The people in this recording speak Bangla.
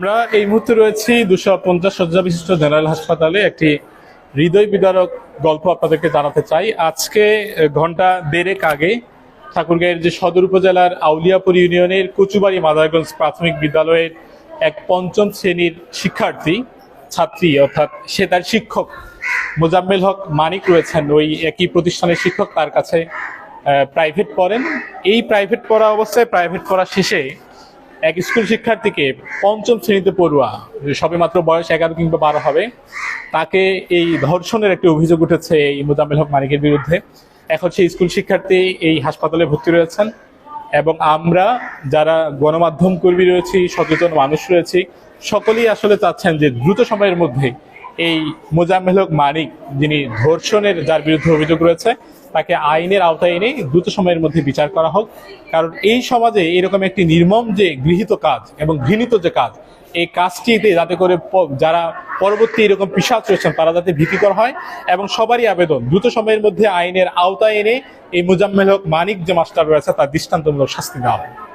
আমরা এই মুহূর্তে রয়েছি দুশো পঞ্চাশ শয্যা বিশিষ্ট জেনারেল হাসপাতালে। একটি হৃদয় বিদারক গল্প আপনাদেরকে জানাতে চাই। আজকে ঘণ্টা দেড়েক আগে ঠাকুরগাঁয়ের যে সদর উপজেলার আউলিয়াপুর ইউনিয়নের কচুবাড়ি মাদারগঞ্জ প্রাথমিক বিদ্যালয়ের এক পঞ্চম শ্রেণির শিক্ষার্থী, ছাত্রী, অর্থাৎ সে তার শিক্ষক মোজাম্মেল হক মানিক রয়েছেন। ওই একই প্রতিষ্ঠানের শিক্ষক, তার কাছে প্রাইভেট পড়েন। এই প্রাইভেট পড়া অবস্থায় প্রাইভেট পড়া শেষে এক স্কুল শিক্ষার্থীকে পঞ্চম শ্রেণীতে পড়ুয়া সবে মাত্র বয়স এগারো কিংবা বারো হবে, তাকে এই ধর্ষণের একটি অভিযোগ উঠেছে এই মুজাম্মেল হক মানিকের বিরুদ্ধে। এখন সেই স্কুল শিক্ষার্থী এই হাসপাতালে ভর্তি রয়েছেন এবং আমরা যারা গণমাধ্যম কর্মী রয়েছি, সচেতন মানুষ রয়েছি, সকলেই আসলে চাচ্ছেন যে দ্রুত সময়ের মধ্যে এই মোজাম্মেল হক মানিক, যিনি ধর্ষণের, যার বিরুদ্ধে অভিযোগ রয়েছে, তাকে আইনের আওতায় এনে দ্রুত সময়ের মধ্যে বিচার করা হোক। কারণ এই সমাজে এরকম একটি নির্মম যে গৃহীত কাজ এবং ঘৃণিত যে কাজ, এই কাজটিতে যাতে করে যারা পরবর্তী এরকম পিসাচ রয়েছেন, তারা যাতে ভীতিকর হয় এবং সবারই আবেদন দ্রুত সময়ের মধ্যে আইনের আওতায় এনে এই মুজাম্মেল হক মানিক যে মাস্টার রয়েছে, তার দৃষ্টান্তমূলক শাস্তি দেওয়া হয়।